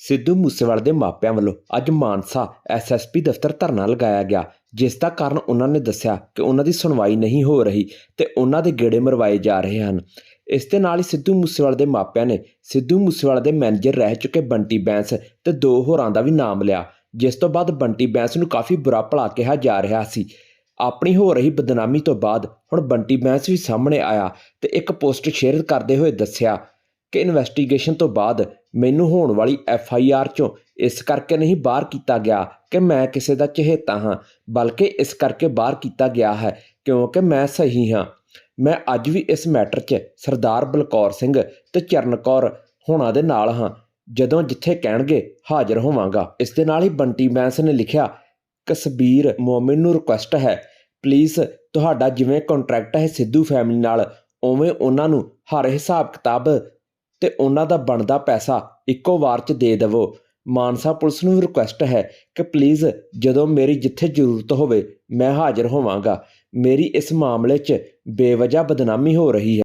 ਸਿੱਧੂ ਮੂਸੇਵਾਲੇ ਦੇ ਮਾਪਿਆਂ ਵੱਲੋਂ ਅੱਜ ਮਾਨਸਾ ਐਸਐਸਪੀ ਦਫ਼ਤਰ ਧਰਨਾ ਲਗਾਇਆ ਗਿਆ, ਜਿਸ ਦਾ ਕਾਰਨ ਉਹਨਾਂ ਨੇ ਦੱਸਿਆ ਕਿ ਉਹਨਾਂ ਦੀ ਸੁਣਵਾਈ ਨਹੀਂ ਹੋ ਰਹੀ ਤੇ ਉਹਨਾਂ ਦੇ ਗੇੜੇ ਮਰਵਾਏ ਜਾ ਰਹੇ ਹਨ। ਇਸ ਦੇ ਨਾਲ ਹੀ ਸਿੱਧੂ ਮੂਸੇਵਾਲੇ ਦੇ ਮਾਪਿਆਂ ਨੇ ਸਿੱਧੂ ਮੂਸੇਵਾਲੇ ਦੇ ਮੈਨੇਜਰ ਰਹਿ ਚੁੱਕੇ ਬੰਟੀ ਬੈਂਸ ਤੇ ਦੋ ਹੋਰਾਂ ਦਾ ਵੀ ਨਾਮ ਲਿਆ, ਜਿਸ ਤੋਂ ਬਾਅਦ ਬੰਟੀ ਬੈਂਸ ਨੂੰ ਕਾਫੀ ਬੁਰਾ ਭਲਾ ਕਿਹਾ ਜਾ ਰਿਹਾ ਸੀ। ਆਪਣੀ ਹੋ ਰਹੀ ਬਦਨਾਮੀ ਤੋਂ ਬਾਅਦ ਹੁਣ ਬੰਟੀ ਬੈਂਸ ਵੀ ਸਾਹਮਣੇ ਆਇਆ ਤੇ ਇੱਕ ਪੋਸਟ ਸ਼ੇਅਰ ਕਰਦੇ ਹੋਏ ਦੱਸਿਆ ਕਿ ਇਨਵੈਸਟੀਗੇਸ਼ਨ ਤੋਂ ਬਾਅਦ ਮੈਨੂੰ ਹੋਣ ਵਾਲੀ ਐਫ ਆਈ ਆਰ ਚੋਂ ਇਸ ਕਰਕੇ ਨਹੀਂ ਬਾਹਰ ਕੀਤਾ ਗਿਆ ਕਿ ਮੈਂ ਕਿਸੇ ਦਾ ਚਹੇਤਾ ਹਾਂ, ਬਲਕਿ ਇਸ ਕਰਕੇ ਬਾਹਰ ਕੀਤਾ ਗਿਆ ਹੈ ਕਿਉਂਕਿ ਮੈਂ ਸਹੀ ਹਾਂ। ਮੈਂ ਅੱਜ ਵੀ ਇਸ ਮੈਟਰ 'ਚ ਸਰਦਾਰ ਬਲਕੌਰ ਸਿੰਘ ਤੇ ਚਰਨ ਕੌਰ ਹੋਣਾ ਦੇ ਨਾਲ ਹਾਂ। ਜਦੋਂ ਜਿੱਥੇ ਕਹਿਣਗੇ ਹਾਜ਼ਰ ਹੋਵਾਂਗਾ। ਇਸ ਦੇ ਨਾਲ ਹੀ ਬੰਟੀ ਬੈਂਸ ਨੇ ਲਿਖਿਆ, ਕਸਬੀਰ ਮੋਮਿਨ ਨੂੰ ਰਿਕੁਐਸਟ ਹੈ। ਪਲੀਜ਼ ਤੁਹਾਡਾ ਜਿਵੇਂ ਕੰਟਰੈਕਟ ਹੈ ਸਿੱਧੂ ਫੈਮਿਲੀ ਨਾਲ, ਉਵੇਂ ਉਹਨਾਂ ਨੂੰ ਹਰ ਹਿਸਾਬ ਕਿਤਾਬ ਤੇ ਉਹਨਾਂ ਦਾ ਬਣਦਾ ਪੈਸਾ ਇੱਕੋ ਵਾਰ 'ਚ ਦੇ ਦੇਵੋ। ਮਾਨਸਾ ਪੁਲਿਸ ਨੂੰ ਰਿਕੁਐਸਟ ਹੈ ਕਿ ਪਲੀਜ਼ ਜਦੋਂ ਮੇਰੀ ਜਿੱਥੇ ਜ਼ਰੂਰਤ ਹੋਵੇ, ਮੈਂ ਹਾਜ਼ਰ ਹੋਵਾਂਗਾ। ਮੇਰੀ ਇਸ ਮਾਮਲੇ 'ਚ ਬੇਵਜ੍ਹਾ ਬਦਨਾਮੀ ਹੋ ਰਹੀ ਹੈ।